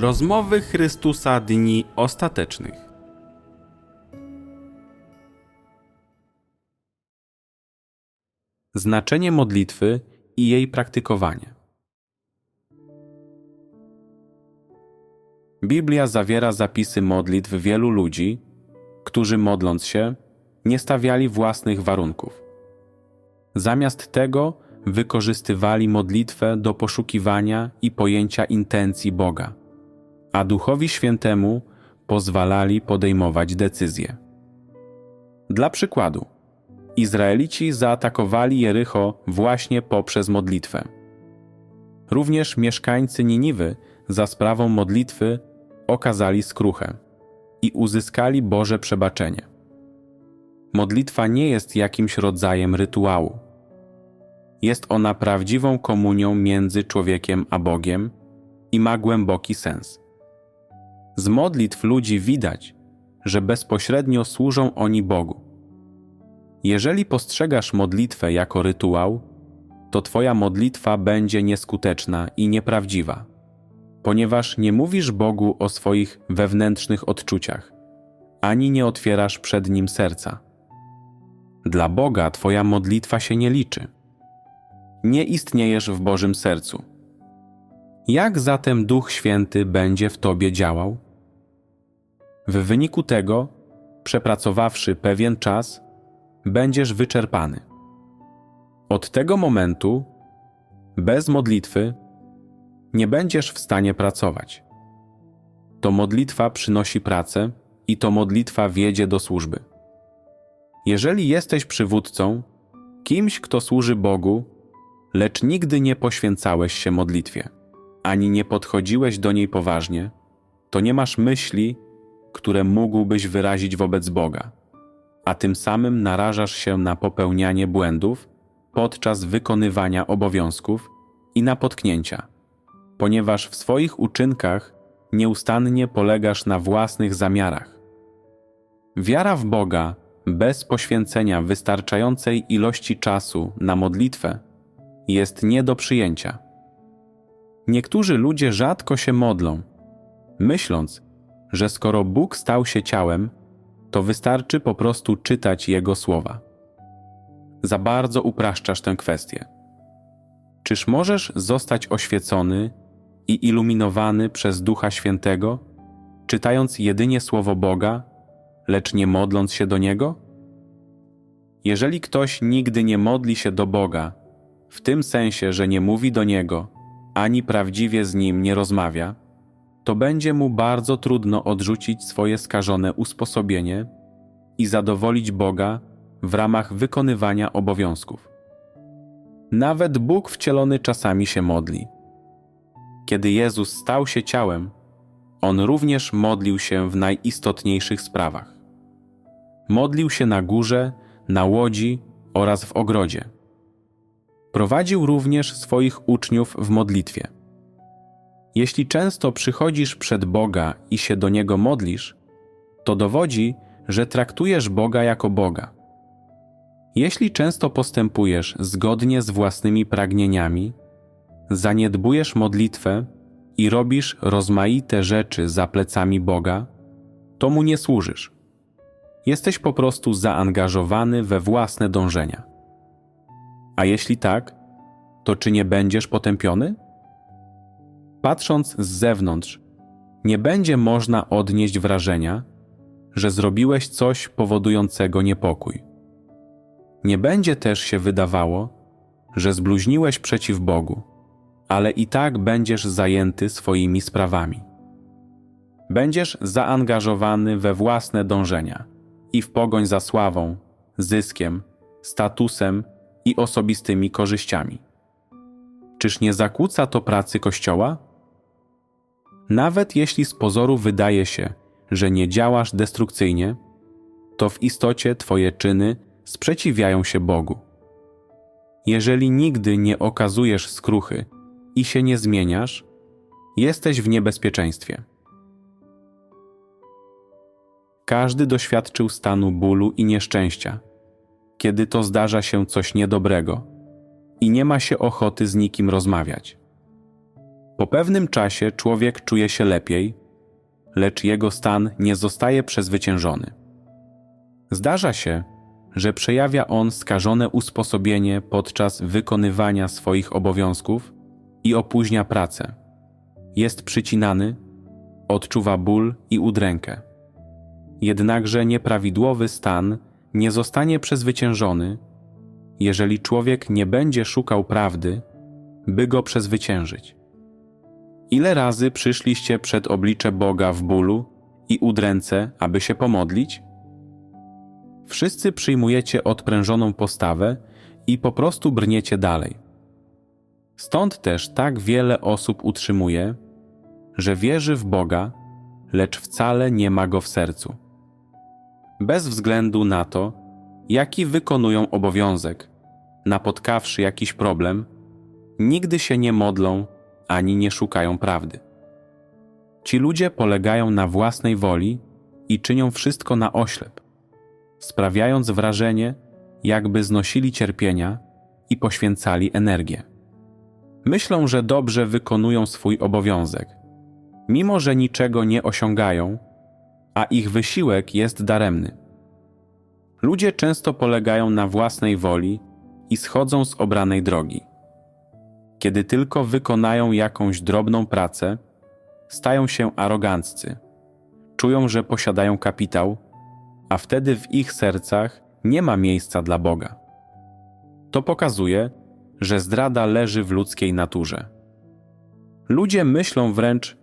Rozmowy Chrystusa Dni Ostatecznych. Znaczenie modlitwy i jej praktykowanie. Biblia zawiera zapisy modlitw wielu ludzi, którzy modląc się, nie stawiali własnych warunków. Zamiast tego wykorzystywali modlitwę do poszukiwania i pojęcia intencji Boga, a Duchowi Świętemu pozwalali podejmować decyzje. Dla przykładu, Izraelici zaatakowali Jericho właśnie poprzez modlitwę. Również mieszkańcy Niniwy za sprawą modlitwy okazali skruchę i uzyskali Boże przebaczenie. Modlitwa nie jest jakimś rodzajem rytuału. Jest ona prawdziwą komunią między człowiekiem a Bogiem i ma głęboki sens. Z modlitw ludzi widać, że bezpośrednio służą oni Bogu. Jeżeli postrzegasz modlitwę jako rytuał, to Twoja modlitwa będzie nieskuteczna i nieprawdziwa, ponieważ nie mówisz Bogu o swoich wewnętrznych odczuciach, ani nie otwierasz przed Nim serca. Dla Boga Twoja modlitwa się nie liczy. Nie istniejesz w Bożym sercu. Jak zatem Duch Święty będzie w Tobie działał? W wyniku tego, przepracowawszy pewien czas, będziesz wyczerpany. Od tego momentu, bez modlitwy, nie będziesz w stanie pracować. To modlitwa przynosi pracę i to modlitwa wiedzie do służby. Jeżeli jesteś przywódcą, kimś, kto służy Bogu, lecz nigdy nie poświęcałeś się modlitwie, ani nie podchodziłeś do niej poważnie, to nie masz myśli, które mógłbyś wyrazić wobec Boga a tym samym narażasz się na popełnianie błędów podczas wykonywania obowiązków i na potknięcia, ponieważ w swoich uczynkach nieustannie polegasz na własnych zamiarach. Wiara w Boga bez poświęcenia wystarczającej ilości czasu na modlitwę jest nie do przyjęcia. Niektórzy ludzie rzadko się modlą, myśląc, że skoro Bóg stał się ciałem, to wystarczy po prostu czytać Jego słowa. Za bardzo upraszczasz tę kwestię. Czyż możesz zostać oświecony i iluminowany przez Ducha Świętego, czytając jedynie Słowo Boga, lecz nie modląc się do Niego? Jeżeli ktoś nigdy nie modli się do Boga, w tym sensie, że nie mówi do Niego, ani prawdziwie z Nim nie rozmawia, to będzie mu bardzo trudno odrzucić swoje skażone usposobienie i zadowolić Boga w ramach wykonywania obowiązków. Nawet Bóg wcielony czasami się modli. Kiedy Jezus stał się ciałem, on również modlił się w najistotniejszych sprawach. Modlił się na górze, na łodzi oraz w ogrodzie. Prowadził również swoich uczniów w modlitwie. Jeśli często przychodzisz przed Boga i się do Niego modlisz, to dowodzi, że traktujesz Boga jako Boga. Jeśli często postępujesz zgodnie z własnymi pragnieniami, zaniedbujesz modlitwę i robisz rozmaite rzeczy za plecami Boga, to mu nie służysz. Jesteś po prostu zaangażowany we własne dążenia. A jeśli tak, to czy nie będziesz potępiony? Patrząc z zewnątrz, nie będzie można odnieść wrażenia, że zrobiłeś coś powodującego niepokój. Nie będzie też się wydawało, że zbluźniłeś przeciw Bogu, ale i tak będziesz zajęty swoimi sprawami. Będziesz zaangażowany we własne dążenia i w pogoń za sławą, zyskiem, statusem i osobistymi korzyściami. Czyż nie zakłóca to pracy Kościoła? Nawet jeśli z pozoru wydaje się, że nie działasz destrukcyjnie, to w istocie Twoje czyny sprzeciwiają się Bogu. Jeżeli nigdy nie okazujesz skruchy i się nie zmieniasz, jesteś w niebezpieczeństwie. Każdy doświadczył stanu bólu i nieszczęścia, kiedy to zdarza się coś niedobrego i nie ma się ochoty z nikim rozmawiać. Po pewnym czasie człowiek czuje się lepiej, lecz jego stan nie zostaje przezwyciężony. Zdarza się, że przejawia on skażone usposobienie podczas wykonywania swoich obowiązków i opóźnia pracę. Jest przycinany, odczuwa ból i udrękę. Jednakże nieprawidłowy stan nie zostanie przezwyciężony, jeżeli człowiek nie będzie szukał prawdy, by go przezwyciężyć. Ile razy przyszliście przed oblicze Boga w bólu i udręce, aby się pomodlić? Wszyscy przyjmujecie odprężoną postawę i po prostu brniecie dalej. Stąd też tak wiele osób utrzymuje, że wierzy w Boga, lecz wcale nie ma go w sercu. Bez względu na to, jaki wykonują obowiązek, napotkawszy jakiś problem, nigdy się nie modlą ani nie szukają prawdy. Ci ludzie polegają na własnej woli i czynią wszystko na oślep, sprawiając wrażenie, jakby znosili cierpienia i poświęcali energię. Myślą, że dobrze wykonują swój obowiązek, mimo że niczego nie osiągają, a ich wysiłek jest daremny. Ludzie często polegają na własnej woli i schodzą z obranej drogi. Kiedy tylko wykonają jakąś drobną pracę, stają się aroganccy. Czują, że posiadają kapitał, a wtedy w ich sercach nie ma miejsca dla Boga. To pokazuje, że zdrada leży w ludzkiej naturze. Ludzie myślą wręcz,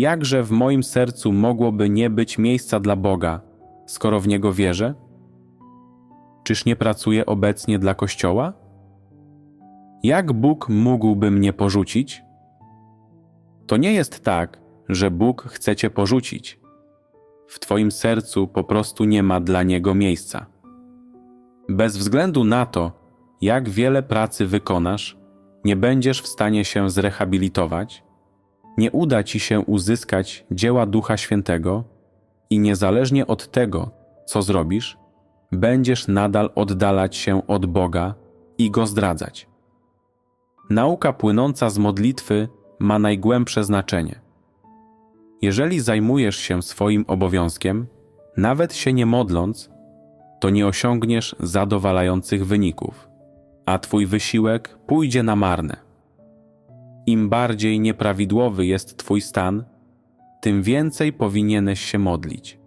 jakże w moim sercu mogłoby nie być miejsca dla Boga, skoro w niego wierzę? Czyż nie pracuję obecnie dla Kościoła? Jak Bóg mógłby mnie porzucić? To nie jest tak, że Bóg chce cię porzucić. W Twoim sercu po prostu nie ma dla Niego miejsca. Bez względu na to, jak wiele pracy wykonasz, nie będziesz w stanie się zrehabilitować, nie uda ci się uzyskać dzieła Ducha Świętego i niezależnie od tego, co zrobisz, będziesz nadal oddalać się od Boga i go zdradzać. Nauka płynąca z modlitwy ma najgłębsze znaczenie. Jeżeli zajmujesz się swoim obowiązkiem, nawet się nie modląc, to nie osiągniesz zadowalających wyników, a Twój wysiłek pójdzie na marne. Im bardziej nieprawidłowy jest Twój stan, tym więcej powinieneś się modlić.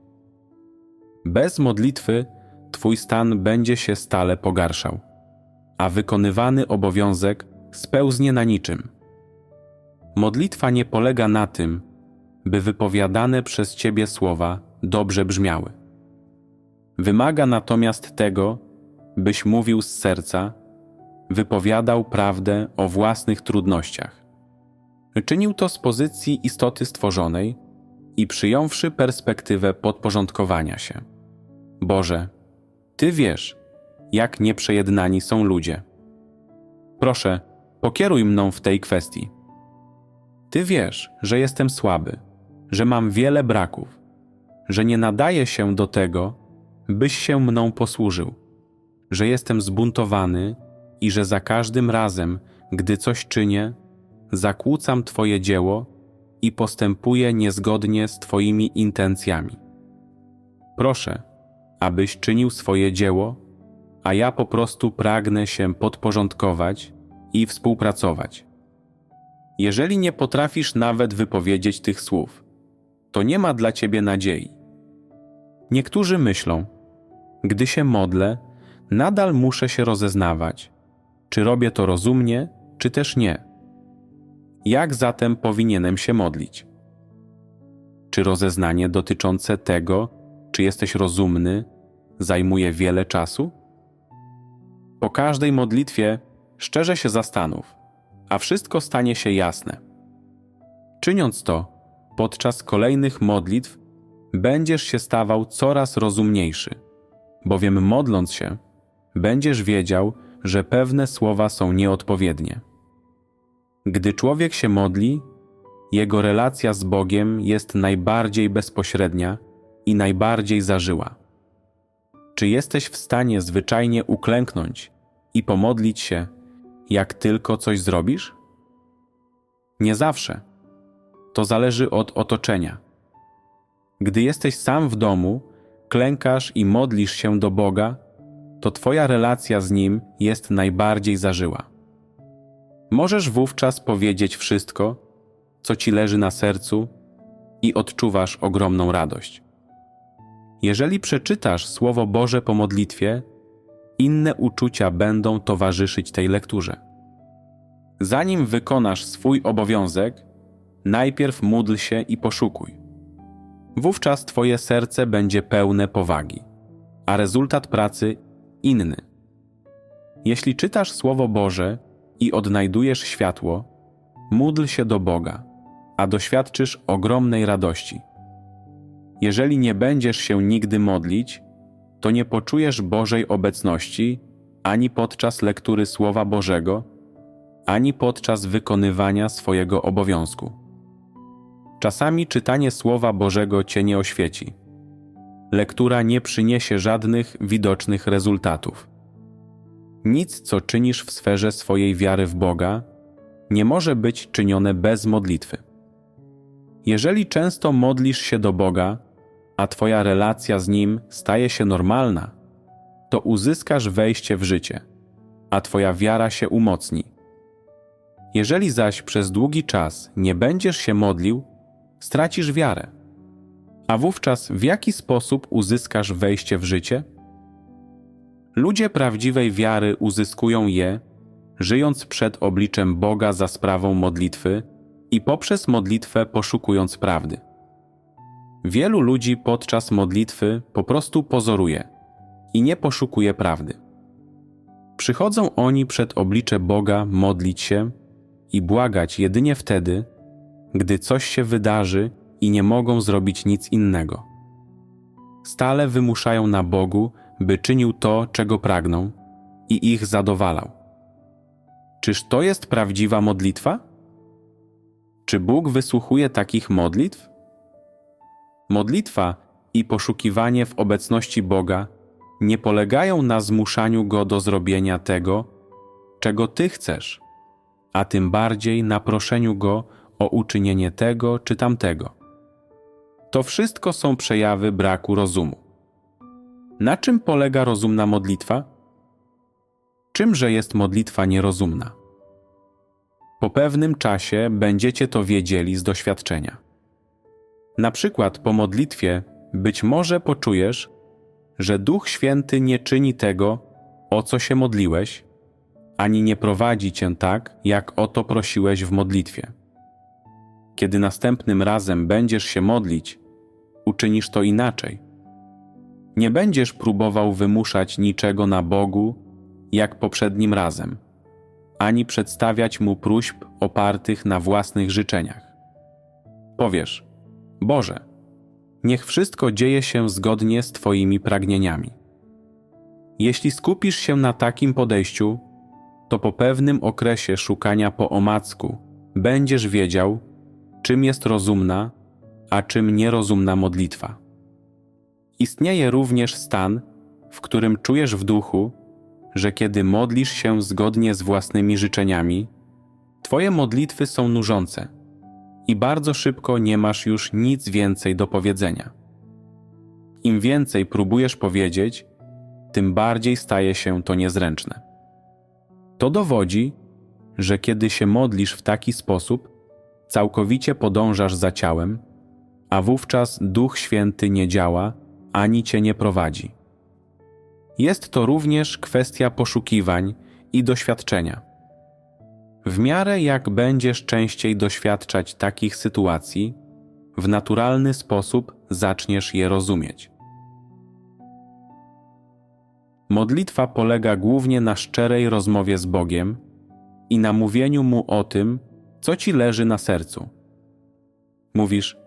Bez modlitwy Twój stan będzie się stale pogarszał, a wykonywany obowiązek spełznie na niczym. Modlitwa nie polega na tym, by wypowiadane przez Ciebie słowa dobrze brzmiały. Wymaga natomiast tego, byś mówił z serca, wypowiadał prawdę o własnych trudnościach. Czynił to z pozycji istoty stworzonej i przyjąwszy perspektywę podporządkowania się. Boże, Ty wiesz, jak nieprzejednani są ludzie. Proszę, pokieruj mną w tej kwestii. Ty wiesz, że jestem słaby, że mam wiele braków, że nie nadaję się do tego, byś się mną posłużył, że jestem zbuntowany i że za każdym razem, gdy coś czynię, zakłócam Twoje dzieło i postępuję niezgodnie z Twoimi intencjami. Proszę, abyś czynił swoje dzieło, a ja po prostu pragnę się podporządkować i współpracować. Jeżeli nie potrafisz nawet wypowiedzieć tych słów, to nie ma dla ciebie nadziei. Niektórzy myślą, gdy się modlę, nadal muszę się rozeznawać, czy robię to rozumnie, czy też nie. Jak zatem powinienem się modlić? Czy rozeznanie dotyczące tego, czy jesteś rozumny, zajmuje wiele czasu? Po każdej modlitwie szczerze się zastanów, a wszystko stanie się jasne. Czyniąc to, podczas kolejnych modlitw będziesz się stawał coraz rozumniejszy, bowiem modląc się, będziesz wiedział, że pewne słowa są nieodpowiednie. Gdy człowiek się modli, jego relacja z Bogiem jest najbardziej bezpośrednia i najbardziej zażyła. Czy jesteś w stanie zwyczajnie uklęknąć i pomodlić się, jak tylko coś zrobisz? Nie zawsze. To zależy od otoczenia. Gdy jesteś sam w domu, klękasz i modlisz się do Boga, to Twoja relacja z Nim jest najbardziej zażyła. Możesz wówczas powiedzieć wszystko, co Ci leży na sercu i odczuwasz ogromną radość. Jeżeli przeczytasz Słowo Boże po modlitwie, inne uczucia będą towarzyszyć tej lekturze. Zanim wykonasz swój obowiązek, najpierw módl się i poszukuj. Wówczas Twoje serce będzie pełne powagi, a rezultat pracy inny. Jeśli czytasz Słowo Boże i odnajdujesz światło, módl się do Boga, a doświadczysz ogromnej radości. Jeżeli nie będziesz się nigdy modlić, to nie poczujesz Bożej obecności ani podczas lektury Słowa Bożego, ani podczas wykonywania swojego obowiązku. Czasami czytanie Słowa Bożego cię nie oświeci. Lektura nie przyniesie żadnych widocznych rezultatów. Nic, co czynisz w sferze swojej wiary w Boga, nie może być czynione bez modlitwy. Jeżeli często modlisz się do Boga, a Twoja relacja z Nim staje się normalna, to uzyskasz wejście w życie, a Twoja wiara się umocni. Jeżeli zaś przez długi czas nie będziesz się modlił, stracisz wiarę. A wówczas w jaki sposób uzyskasz wejście w życie? Ludzie prawdziwej wiary uzyskują je, żyjąc przed obliczem Boga za sprawą modlitwy i poprzez modlitwę poszukując prawdy. Wielu ludzi podczas modlitwy po prostu pozoruje i nie poszukuje prawdy. Przychodzą oni przed oblicze Boga modlić się i błagać jedynie wtedy, gdy coś się wydarzy i nie mogą zrobić nic innego. Stale wymuszają na Bogu, by czynił to, czego pragną i ich zadowalał. Czyż to jest prawdziwa modlitwa? Czy Bóg wysłuchuje takich modlitw? Modlitwa i poszukiwanie w obecności Boga nie polegają na zmuszaniu Go do zrobienia tego, czego Ty chcesz, a tym bardziej na proszeniu Go o uczynienie tego czy tamtego. To wszystko są przejawy braku rozumu. Na czym polega rozumna modlitwa? Czymże jest modlitwa nierozumna? Po pewnym czasie będziecie to wiedzieli z doświadczenia. Na przykład po modlitwie być może poczujesz, że Duch Święty nie czyni tego, o co się modliłeś, ani nie prowadzi cię tak, jak o to prosiłeś w modlitwie. Kiedy następnym razem będziesz się modlić, uczynisz to inaczej. Nie będziesz próbował wymuszać niczego na Bogu, jak poprzednim razem, ani przedstawiać mu próśb opartych na własnych życzeniach. Powiesz: Boże, niech wszystko dzieje się zgodnie z Twoimi pragnieniami. Jeśli skupisz się na takim podejściu, to po pewnym okresie szukania po omacku będziesz wiedział, czym jest rozumna, a czym nierozumna modlitwa. Istnieje również stan, w którym czujesz w duchu, że kiedy modlisz się zgodnie z własnymi życzeniami, Twoje modlitwy są nużące i bardzo szybko nie masz już nic więcej do powiedzenia. Im więcej próbujesz powiedzieć, tym bardziej staje się to niezręczne. To dowodzi, że kiedy się modlisz w taki sposób, całkowicie podążasz za ciałem, a wówczas Duch Święty nie działa ani cię nie prowadzi. Jest to również kwestia poszukiwań i doświadczenia. W miarę jak będziesz częściej doświadczać takich sytuacji, w naturalny sposób zaczniesz je rozumieć. Modlitwa polega głównie na szczerej rozmowie z Bogiem i na mówieniu Mu o tym, co ci leży na sercu. Mówisz: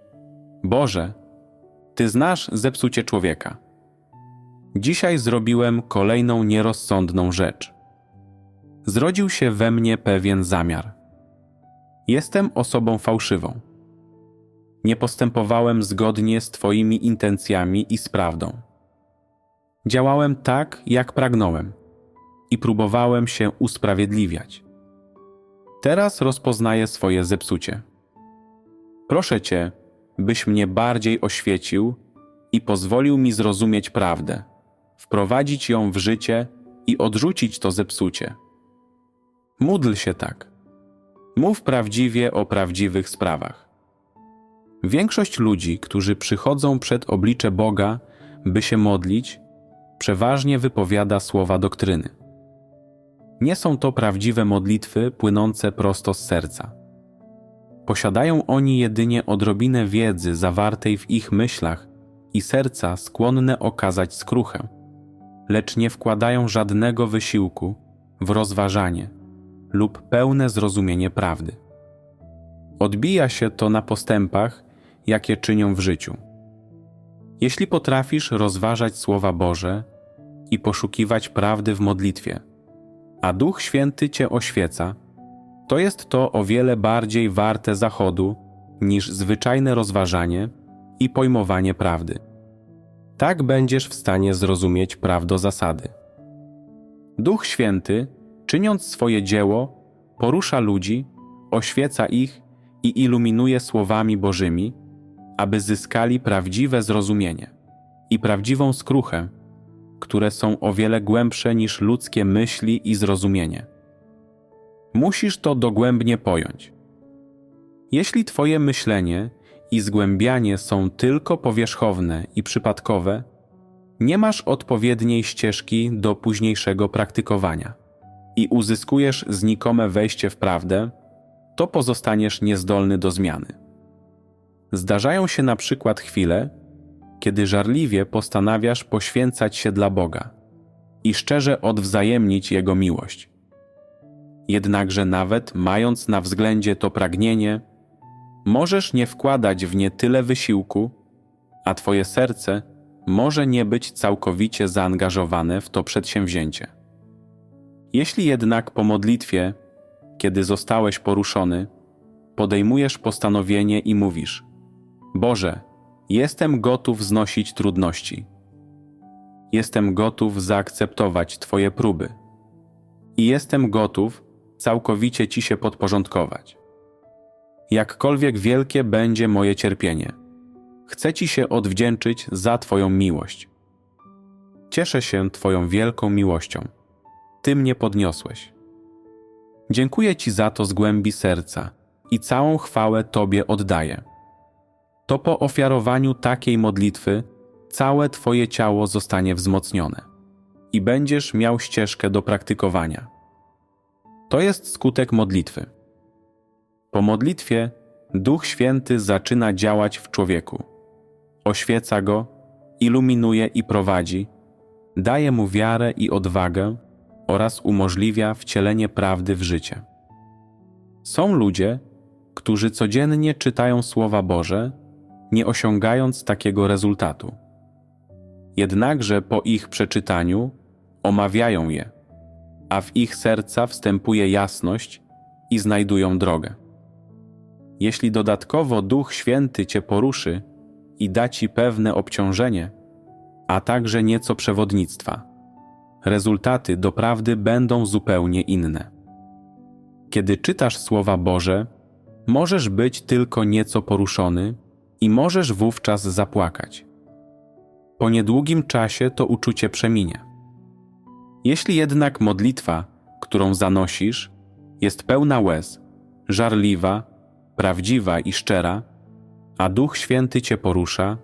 Boże, Ty znasz zepsucie człowieka. Dzisiaj zrobiłem kolejną nierozsądną rzecz. Zrodził się we mnie pewien zamiar. Jestem osobą fałszywą. Nie postępowałem zgodnie z Twoimi intencjami i z prawdą. Działałem tak, jak pragnąłem i próbowałem się usprawiedliwiać. Teraz rozpoznaję swoje zepsucie. Proszę Cię, byś mnie bardziej oświecił i pozwolił mi zrozumieć prawdę, wprowadzić ją w życie i odrzucić to zepsucie. Módl się tak. Mów prawdziwie o prawdziwych sprawach. Większość ludzi, którzy przychodzą przed oblicze Boga, by się modlić, przeważnie wypowiada słowa doktryny. Nie są to prawdziwe modlitwy płynące prosto z serca. Posiadają oni jedynie odrobinę wiedzy zawartej w ich myślach i serca skłonne okazać skruchę, lecz nie wkładają żadnego wysiłku w rozważanie lub pełne zrozumienie prawdy. Odbija się to na postępach, jakie czynią w życiu. Jeśli potrafisz rozważać Słowa Boże i poszukiwać prawdy w modlitwie, a Duch Święty cię oświeca, to jest to o wiele bardziej warte zachodu niż zwyczajne rozważanie i pojmowanie prawdy. Tak będziesz w stanie zrozumieć prawdozasady. Duch Święty, czyniąc swoje dzieło, porusza ludzi, oświeca ich i iluminuje słowami Bożymi, aby zyskali prawdziwe zrozumienie i prawdziwą skruchę, które są o wiele głębsze niż ludzkie myśli i zrozumienie. Musisz to dogłębnie pojąć. Jeśli Twoje myślenie i zgłębianie są tylko powierzchowne i przypadkowe, nie masz odpowiedniej ścieżki do późniejszego praktykowania i uzyskujesz znikome wejście w prawdę, to pozostaniesz niezdolny do zmiany. Zdarzają się na przykład chwile, kiedy żarliwie postanawiasz poświęcać się dla Boga i szczerze odwzajemnić Jego miłość. Jednakże nawet mając na względzie to pragnienie, możesz nie wkładać w nie tyle wysiłku, a Twoje serce może nie być całkowicie zaangażowane w to przedsięwzięcie. Jeśli jednak po modlitwie, kiedy zostałeś poruszony, podejmujesz postanowienie i mówisz: Boże, jestem gotów znosić trudności. Jestem gotów zaakceptować Twoje próby. I jestem gotów całkowicie Ci się podporządkować. Jakkolwiek wielkie będzie moje cierpienie, chcę Ci się odwdzięczyć za Twoją miłość. Cieszę się Twoją wielką miłością. Ty mnie podniosłeś. Dziękuję Ci za to z głębi serca i całą chwałę Tobie oddaję. To po ofiarowaniu takiej modlitwy całe Twoje ciało zostanie wzmocnione i będziesz miał ścieżkę do praktykowania. To jest skutek modlitwy. Po modlitwie Duch Święty zaczyna działać w człowieku. Oświeca go, iluminuje i prowadzi, daje mu wiarę i odwagę oraz umożliwia wcielenie prawdy w życie. Są ludzie, którzy codziennie czytają Słowa Boże, nie osiągając takiego rezultatu. Jednakże po ich przeczytaniu omawiają je, a w ich serca wstępuje jasność i znajdują drogę. Jeśli dodatkowo Duch Święty cię poruszy i da ci pewne obciążenie, a także nieco przewodnictwa, rezultaty doprawdy będą zupełnie inne. Kiedy czytasz Słowa Boże, możesz być tylko nieco poruszony i możesz wówczas zapłakać. Po niedługim czasie to uczucie przeminie. Jeśli jednak modlitwa, którą zanosisz, jest pełna łez, żarliwa, prawdziwa i szczera, a Duch Święty cię porusza,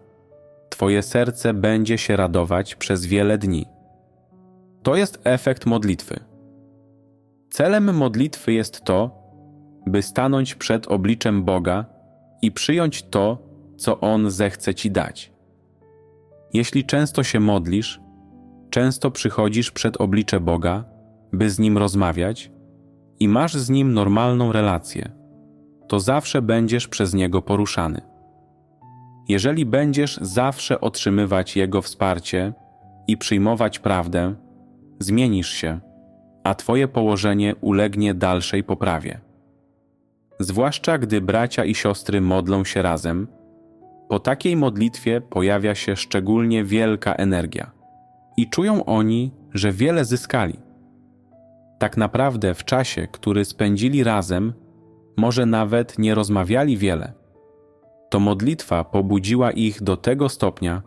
Twoje serce będzie się radować przez wiele dni. To jest efekt modlitwy. Celem modlitwy jest to, by stanąć przed obliczem Boga i przyjąć to, co On zechce ci dać. Jeśli często się modlisz, często przychodzisz przed oblicze Boga, by z Nim rozmawiać i masz z Nim normalną relację, to zawsze będziesz przez Niego poruszany. Jeżeli będziesz zawsze otrzymywać Jego wsparcie i przyjmować prawdę, zmienisz się, a Twoje położenie ulegnie dalszej poprawie. Zwłaszcza gdy bracia i siostry modlą się razem, po takiej modlitwie pojawia się szczególnie wielka energia i czują oni, że wiele zyskali. Tak naprawdę w czasie, który spędzili razem, może nawet nie rozmawiali wiele. To modlitwa pobudziła ich do tego stopnia,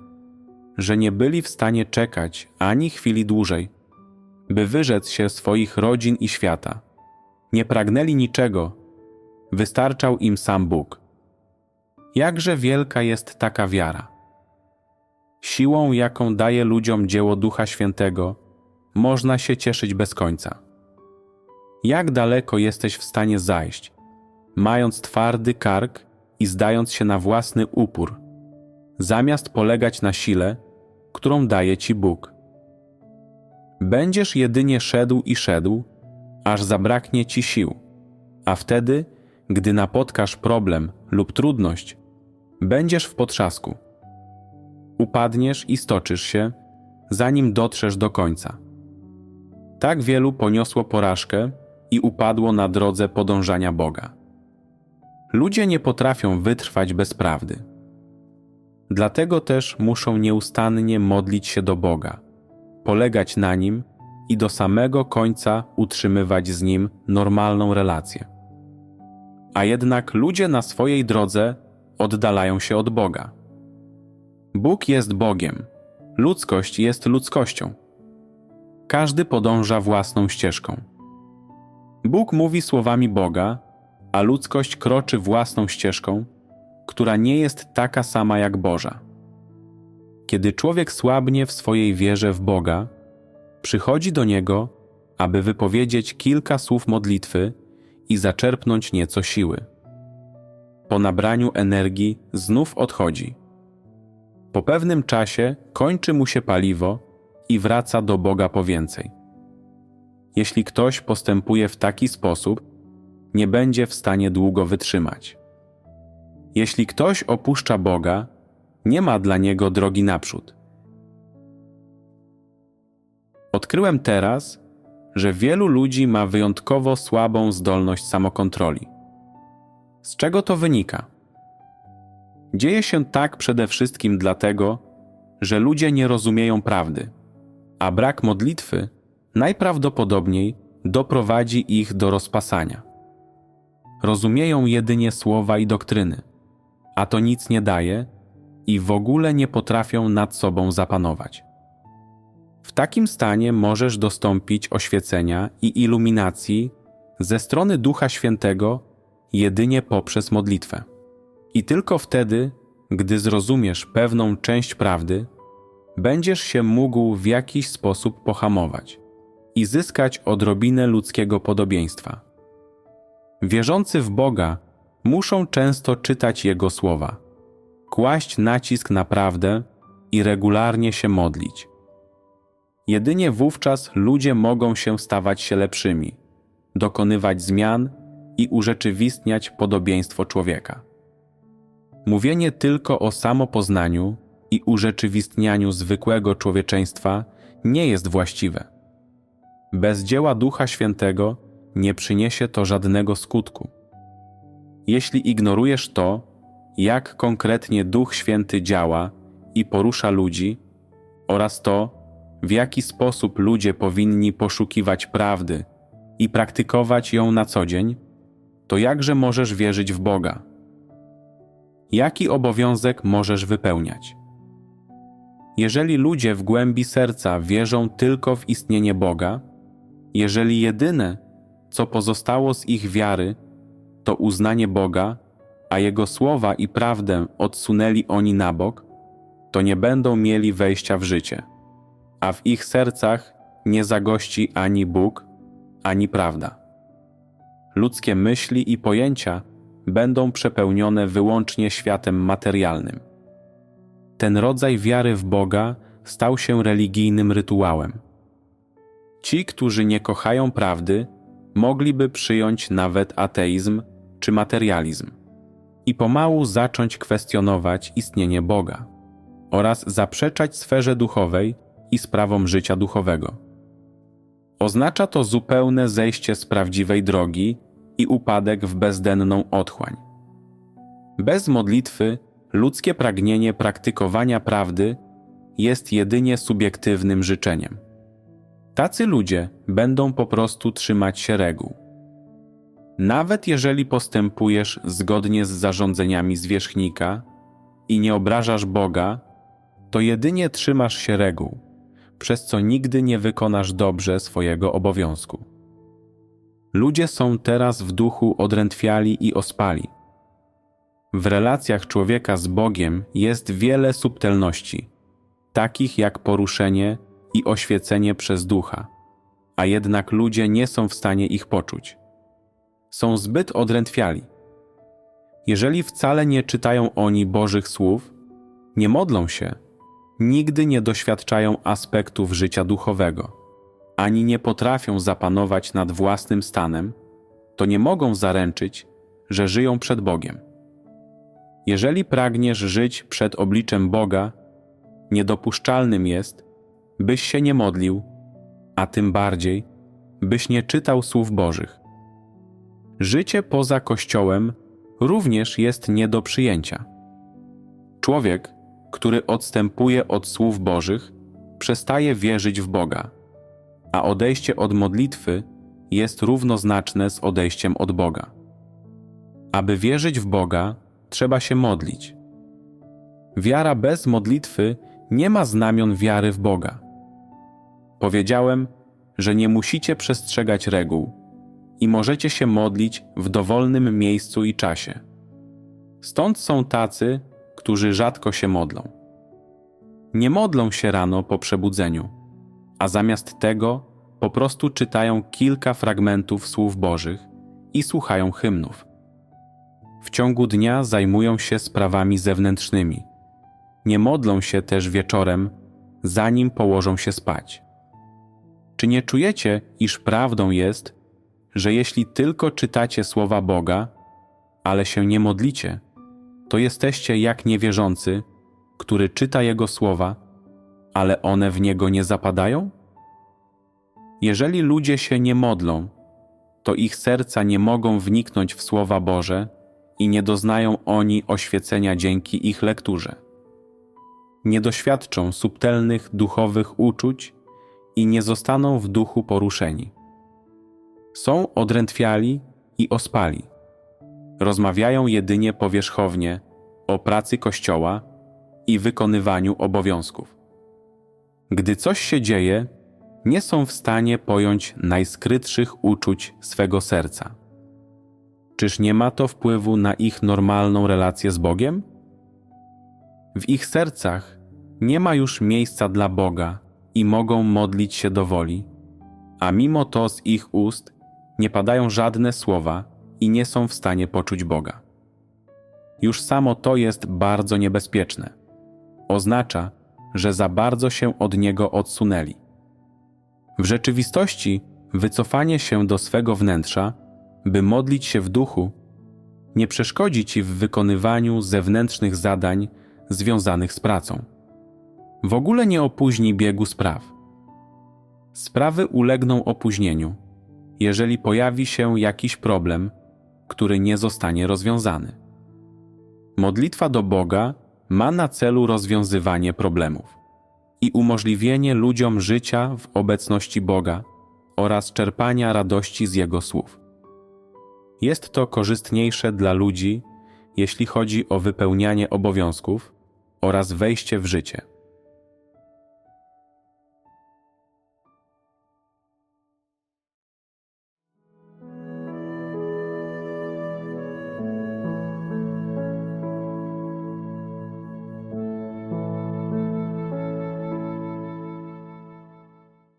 że nie byli w stanie czekać ani chwili dłużej, by wyrzec się swoich rodzin i świata. Nie pragnęli niczego, wystarczał im sam Bóg. Jakże wielka jest taka wiara. Siłą, jaką daje ludziom dzieło Ducha Świętego, można się cieszyć bez końca. Jak daleko jesteś w stanie zajść, mając twardy kark i zdając się na własny upór, zamiast polegać na sile, którą daje ci Bóg? Będziesz jedynie szedł i szedł, aż zabraknie ci sił, a wtedy, gdy napotkasz problem lub trudność, będziesz w potrzasku. Upadniesz i stoczysz się, zanim dotrzesz do końca. Tak wielu poniosło porażkę i upadło na drodze podążania Boga. Ludzie nie potrafią wytrwać bez prawdy. Dlatego też muszą nieustannie modlić się do Boga, polegać na Nim i do samego końca utrzymywać z Nim normalną relację. A jednak ludzie na swojej drodze oddalają się od Boga. Bóg jest Bogiem, ludzkość jest ludzkością. Każdy podąża własną ścieżką. Bóg mówi słowami Boga, a ludzkość kroczy własną ścieżką, która nie jest taka sama jak Boża. Kiedy człowiek słabnie w swojej wierze w Boga, przychodzi do Niego, aby wypowiedzieć kilka słów modlitwy i zaczerpnąć nieco siły. Po nabraniu energii znów odchodzi. Po pewnym czasie kończy mu się paliwo i wraca do Boga po więcej. Jeśli ktoś postępuje w taki sposób, nie będzie w stanie długo wytrzymać. Jeśli ktoś opuszcza Boga, nie ma dla niego drogi naprzód. Odkryłem teraz, że wielu ludzi ma wyjątkowo słabą zdolność samokontroli. Z czego to wynika? Dzieje się tak przede wszystkim dlatego, że ludzie nie rozumieją prawdy, a brak modlitwy najprawdopodobniej doprowadzi ich do rozpasania. Rozumieją jedynie słowa i doktryny, a to nic nie daje i w ogóle nie potrafią nad sobą zapanować. W takim stanie możesz dostąpić oświecenia i iluminacji ze strony Ducha Świętego jedynie poprzez modlitwę. I tylko wtedy, gdy zrozumiesz pewną część prawdy, będziesz się mógł w jakiś sposób pohamować i zyskać odrobinę ludzkiego podobieństwa. Wierzący w Boga muszą często czytać Jego słowa, kłaść nacisk na prawdę i regularnie się modlić. Jedynie wówczas ludzie mogą się stawać się lepszymi, dokonywać zmian i urzeczywistniać podobieństwo człowieka. Mówienie tylko o samopoznaniu i urzeczywistnianiu zwykłego człowieczeństwa nie jest właściwe. Bez dzieła Ducha Świętego nie przyniesie to żadnego skutku. Jeśli ignorujesz to, jak konkretnie Duch Święty działa i porusza ludzi, oraz to, w jaki sposób ludzie powinni poszukiwać prawdy i praktykować ją na co dzień, to jakże możesz wierzyć w Boga? Jaki obowiązek możesz wypełniać? Jeżeli ludzie w głębi serca wierzą tylko w istnienie Boga, jeżeli jedyne, co pozostało z ich wiary, to uznanie Boga, a Jego słowa i prawdę odsunęli oni na bok, to nie będą mieli wejścia w życie, a w ich sercach nie zagości ani Bóg, ani prawda. Ludzkie myśli i pojęcia będą przepełnione wyłącznie światem materialnym. Ten rodzaj wiary w Boga stał się religijnym rytuałem. Ci, którzy nie kochają prawdy, mogliby przyjąć nawet ateizm czy materializm i pomału zacząć kwestionować istnienie Boga oraz zaprzeczać sferze duchowej i sprawom życia duchowego. Oznacza to zupełne zejście z prawdziwej drogi i upadek w bezdenną otchłań. Bez modlitwy ludzkie pragnienie praktykowania prawdy jest jedynie subiektywnym życzeniem. Tacy ludzie będą po prostu trzymać się reguł. Nawet jeżeli postępujesz zgodnie z zarządzeniami zwierzchnika i nie obrażasz Boga, to jedynie trzymasz się reguł, przez co nigdy nie wykonasz dobrze swojego obowiązku. Ludzie są teraz w duchu odrętwiali i ospali. W relacjach człowieka z Bogiem jest wiele subtelności, takich jak poruszenie i oświecenie przez ducha, a jednak ludzie nie są w stanie ich poczuć. Są zbyt odrętwiali. Jeżeli wcale nie czytają oni Bożych słów, nie modlą się, nigdy nie doświadczają aspektów życia duchowego, ani nie potrafią zapanować nad własnym stanem, to nie mogą zaręczyć, że żyją przed Bogiem. Jeżeli pragniesz żyć przed obliczem Boga, niedopuszczalnym jest, byś się nie modlił, a tym bardziej, byś nie czytał słów Bożych. Życie poza Kościołem również jest nie do przyjęcia. Człowiek, który odstępuje od słów Bożych, przestaje wierzyć w Boga, a odejście od modlitwy jest równoznaczne z odejściem od Boga. Aby wierzyć w Boga, trzeba się modlić. Wiara bez modlitwy nie ma znamion wiary w Boga. Powiedziałem, że nie musicie przestrzegać reguł i możecie się modlić w dowolnym miejscu i czasie. Stąd są tacy, którzy rzadko się modlą. Nie modlą się rano po przebudzeniu, a zamiast tego po prostu czytają kilka fragmentów słów Bożych i słuchają hymnów. W ciągu dnia zajmują się sprawami zewnętrznymi. Nie modlą się też wieczorem, zanim położą się spać. Czy nie czujecie, iż prawdą jest, że jeśli tylko czytacie słowa Boga, ale się nie modlicie, to jesteście jak niewierzący, który czyta Jego słowa, ale one w Niego nie zapadają? Jeżeli ludzie się nie modlą, to ich serca nie mogą wniknąć w słowa Boże i nie doznają oni oświecenia dzięki ich lekturze. Nie doświadczą subtelnych duchowych uczuć i nie zostaną w duchu poruszeni. Są odrętwiali i ospali. Rozmawiają jedynie powierzchownie o pracy Kościoła i wykonywaniu obowiązków. Gdy coś się dzieje, nie są w stanie pojąć najskrytszych uczuć swego serca. Czyż nie ma to wpływu na ich normalną relację z Bogiem? W ich sercach nie ma już miejsca dla Boga i mogą modlić się do woli, a mimo to z ich ust nie padają żadne słowa i nie są w stanie poczuć Boga. Już samo to jest bardzo niebezpieczne. Oznacza, że za bardzo się od Niego odsunęli. W rzeczywistości wycofanie się do swego wnętrza, by modlić się w duchu, nie przeszkodzi ci w wykonywaniu zewnętrznych zadań związanych z pracą. W ogóle nie opóźni biegu spraw. Sprawy ulegną opóźnieniu, jeżeli pojawi się jakiś problem, który nie zostanie rozwiązany. Modlitwa do Boga ma na celu rozwiązywanie problemów i umożliwienie ludziom życia w obecności Boga oraz czerpania radości z Jego słów. Jest to korzystniejsze dla ludzi, jeśli chodzi o wypełnianie obowiązków oraz wejście w życie.